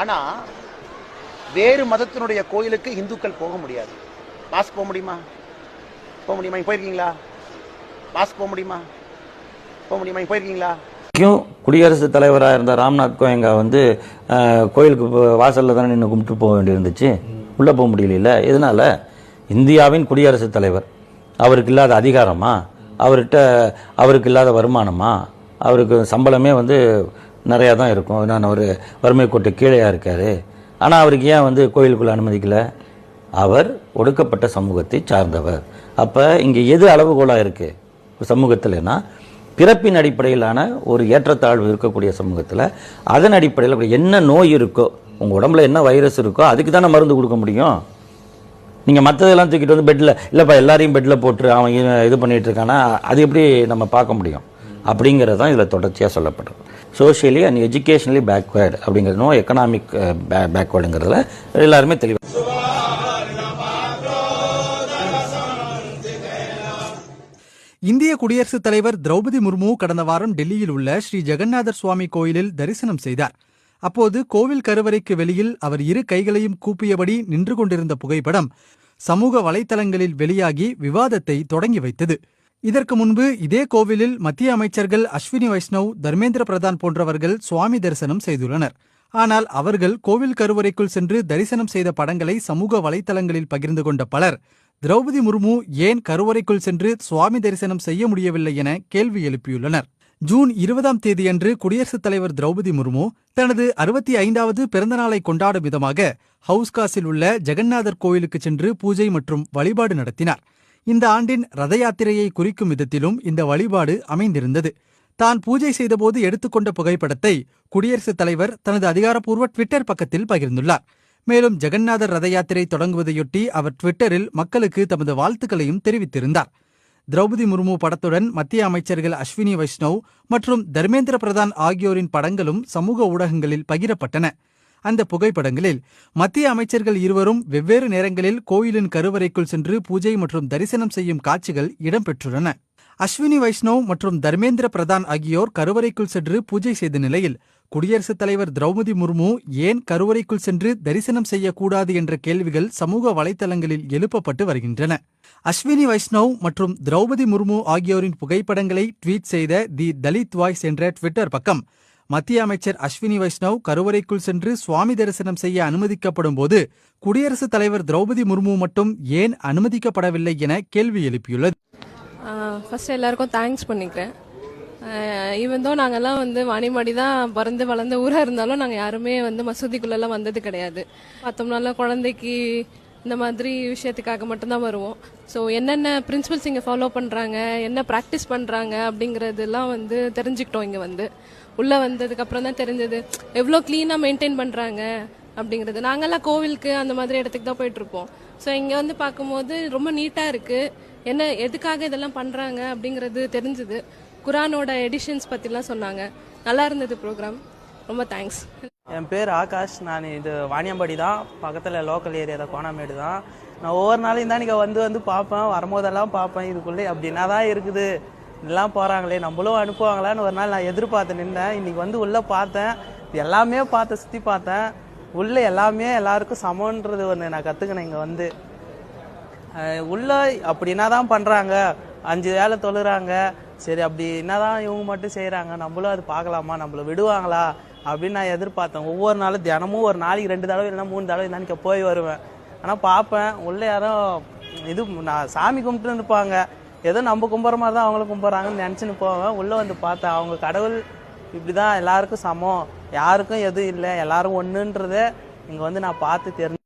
ஆனா வேறு மதத்தினுடைய கோயிலுக்கு இந்துக்கள் போக முடியாது. மாஸ்க் போக முடியுமா? போக முடியுமா? போயிருக்கீங்களா? மாஸ்க் போக முடியுமா? போக முடியுமா? போயிருக்கீங்களா? குடியரசுத் தலைவராக இருந்த ராம்நாத் கோயங்கா வந்து கோயிலுக்கு வாசலில் தானே நின்று கும்பிட்டு போக வேண்டியிருந்துச்சு. உள்ளே போக முடியல இதனால் இந்தியாவின் குடியரசுத் தலைவர். அவருக்கு இல்லாத அதிகாரமா? அவர்கிட்ட அவருக்கு இல்லாத வருமானமா? அவருக்கு சம்பளமே வந்து நிறையா தான் இருக்கும். நான் ஒரு வறுமை கோட்டு கீழேயா இருக்கார். ஆனால் அவருக்கு ஏன் வந்து கோயிலுக்குள்ளே அனுமதிக்கலை? அவர் ஒடுக்கப்பட்ட சமூகத்தை சார்ந்தவர். அப்போ இங்கே எது அளவுகோலாக இருக்குது சமூகத்தில்னா பிறப்பின் அடிப்படையிலான ஒரு ஏற்றத்தாழ்வு இருக்கக்கூடிய சமூகத்தில் அதன் அடிப்படையில் அப்படி என்ன நோய் இருக்கோ உங்கள் உடம்புல என்ன வைரஸ் இருக்கோ அதுக்கு தானே மருந்து கொடுக்க முடியும்? நீங்கள் மற்றதெல்லாம் தூக்கிட்டு வந்து பெட்டில் இல்லைப்பா எல்லாரையும் பெட்டில் போட்டு அவன் இது- பண்ணிகிட்டு இருக்கானா? அது எப்படி நம்ம பார்க்க முடியும்? அப்படிங்கிறது தான் இதில் தொடர்ச்சியாக சொல்லப்படுறது சோஷியலி அண்ட் எஜுகேஷனலி பேக்வேர்டு அப்படிங்கிறது நோ எக்கனாமிக் பேக்வேர்டுங்கிறதுல எல்லாருமே தெளிவாக இந்திய குடியரசுத் தலைவர் திரௌபதி முர்மு கடந்த வாரம் டெல்லியில் உள்ள ஸ்ரீ ஜெகநாதர் சுவாமி கோயிலில் தரிசனம் செய்தார். அப்போது கோவில் கருவறைக்கு வெளியில் அவர் இரு கைகளையும் கூப்பியபடி நின்று கொண்டிருந்த புகைப்படம் சமூக வலைதளங்களில் வெளியாகி விவாதத்தை தொடங்கி வைத்தது. இதற்கு முன்பு இதே கோவிலில் மத்திய அமைச்சர்கள் அஸ்வினி வைஷ்ணவ் தர்மேந்திர பிரதான் போன்றவர்கள் சுவாமி தரிசனம் செய்துள்ளனர். ஆனால் அவர்கள் கோவில் கருவறைக்குள் சென்று தரிசனம் செய்த படங்களை சமூக வலைத்தளங்களில் பகிர்ந்து கொண்ட பலர் திரௌபதி முர்மு ஏன் கருவறைக்குள் சென்று சுவாமி தரிசனம் செய்ய முடியவில்லை என கேள்வி எழுப்பியுள்ளனர். ஜூன் இருபதாம் தேதியன்று குடியரசுத் தலைவர் திரௌபதி முர்மு தனது அறுபத்தி ஐந்தாவது பிறந்தநாளை கொண்டாடும் விதமாக ஹவுஸ்காஸில் உள்ள ஜெகநாதர் கோயிலுக்கு சென்று பூஜை மற்றும் வழிபாடு நடத்தினார். இந்த ஆண்டின் ரத யாத்திரையை குறிக்கும் விதத்திலும் இந்த வழிபாடு அமைந்திருந்தது. தான் பூஜை செய்தபோது எடுத்துக்கொண்ட புகைப்படத்தை குடியரசுத் தலைவர் தனது அதிகாரப்பூர்வ ட்விட்டர் பக்கத்தில் பகிர்ந்துள்ளார். மேலும் ஜெகநாதர் ரத யாத்திரை தொடங்குவதையொட்டி அவர் ட்விட்டரில் மக்களுக்கு தமது வாழ்த்துக்களையும் தெரிவித்திருந்தார். திரௌபதி முர்மு படத்துடன் மத்திய அமைச்சர்கள் அஸ்வினி வைஷ்ணவ் மற்றும் தர்மேந்திர பிரதான் ஆகியோரின் படங்களும் சமூக ஊடகங்களில் பகிரப்பட்டன. அந்த புகைப்படங்களில் மத்திய அமைச்சர்கள் இருவரும் வெவ்வேறு நேரங்களில் கோயிலின் கருவறைக்குள் சென்று பூஜை மற்றும் தரிசனம் செய்யும் காட்சிகள் இடம்பெற்றுள்ளன. அஸ்வினி வைஷ்ணவ் மற்றும் தர்மேந்திர பிரதான் ஆகியோர் கருவறைக்குள் சென்று பூஜை செய்த நிலையில் குடியரசுத் தலைவர் திரௌபதி முர்மு ஏன் கருவறைக்குள் சென்று தரிசனம் செய்யக்கூடாது என்ற கேள்விகள் சமூக வலைதளங்களில் எழுப்பப்பட்டு வருகின்றன. அஸ்வினி வைஷ்ணவ் மற்றும் திரௌபதி முர்மு ஆகியோரின் புகைப்படங்களை ட்வீட் செய்த தி தலித் வாய்ஸ் என்ற ட்விட்டர் பக்கம் மத்திய அமைச்சர் அஸ்வினி வைஷ்ணவ் கருவறைக்குள் சென்று சுவாமி தரிசனம் செய்ய அனுமதிக்கப்படும் போது குடியரசுத் தலைவர் திரௌபதி முர்மு மட்டும் ஏன் அனுமதிக்கப்படவில்லை என கேள்வி எழுப்பியுள்ளது. ஃபர்ஸ்ட் எல்லாருக்கும் தேங்க்ஸ் பண்ணிக்கிறேன். ஈவன் நாங்கெல்லாம் வந்து வாணிமாடி தான் பிறந்து வளர்ந்த ஊராக இருந்தாலும் நாங்கள் யாருமே வந்து மசூதிக்குள்ளெல்லாம் வந்தது கிடையாது. பார்த்தோம்னால குழந்தைக்கு இந்த மாதிரி விஷயத்துக்காக மட்டும்தான் வருவோம். ஸோ என்னென்ன பிரின்சிபல்ஸ் இங்கே ஃபாலோ பண்ணுறாங்க என்ன ப்ராக்டிஸ் பண்ணுறாங்க அப்படிங்கிறதெல்லாம் வந்து தெரிஞ்சுக்கிட்டோம் இங்கே வந்து. உள்ளே வந்ததுக்கு அப்புறம் தான் தெரிஞ்சது எவ்வளோ க்ளீனாக மெயின்டைன் பண்ணுறாங்க அப்படிங்கிறது. நாங்கள்லாம் கோவிலுக்கு அந்த மாதிரி இடத்துக்கு தான் போயிட்டுருப்போம் ஸோ இங்கே வந்து பார்க்கும்போது ரொம்ப நீட்டாக இருக்குது என்ன எதுக்காக இதெல்லாம் பண்ணுறாங்க அப்படிங்கிறது தெரிஞ்சுது. குரானோட எடிஷன்ஸ் பற்றிலாம் சொன்னாங்க. நல்லா இருந்தது ப்ரோக்ராம் ரொம்ப தேங்க்ஸ் என் பேர் ஆகாஷ். நான் இது வாணியம்பாடி தான். பக்கத்தில் லோக்கல் ஏரியா தான் கோணாமேடு தான். நான் ஒவ்வொரு நாளையும் தான் நீங்கள் வந்து வந்து பார்ப்பேன். வரும்போதெல்லாம் பார்ப்பேன். இதுக்குள்ளே அப்படின்னா தான் இருக்குது. எல்லாம் போகிறாங்களே நம்மளும் அனுப்புவாங்களான்னு ஒரு நாள் நான் எதிர்பார்த்து நின்றேன். இன்னைக்கு வந்து உள்ளே பார்த்தேன். எல்லாமே பார்த்தேன் சுற்றி பார்த்தேன். உள்ளே எல்லாமே எல்லாருக்கும் சமன்றது ஒன்று நான் கற்றுக்கினேன் இங்கே வந்து. உள்ளே உள்ள அப்படி என்னதான் பண்ணுறாங்க அஞ்சு வேலை தொழுறாங்க. சரி அப்படி என்னதான் இவங்க மட்டும் செய்கிறாங்க நம்மளும் அது பார்க்கலாமா? நம்மள விடுவாங்களா? அப்படின்னு நான் எதிர்பார்த்தேன். ஒவ்வொரு நாளும் தினமும் ஒரு நாளைக்கு ரெண்டு தடவை இல்லைன்னா மூணு தடவை என்னன்னு போய் வருவேன். ஆனால் பார்ப்பேன். உள்ளே யாரும் இது நான் சாமி கும்பிட்டு இருப்பாங்க. ஏதோ நம்ம கும்பிட்ற மாதிரி தான் அவங்களும் கும்பிட்றாங்கன்னு நினச்சின்னு போவேன். உள்ளே வந்து பார்த்தேன் அவங்க கடவுள் இப்படி தான் எல்லாருக்கும் சமம். யாருக்கும் எதுவும் இல்லை. எல்லாரும் ஒண்ணுன்றதை இங்கே வந்து நான் பார்த்து தெரிஞ்சு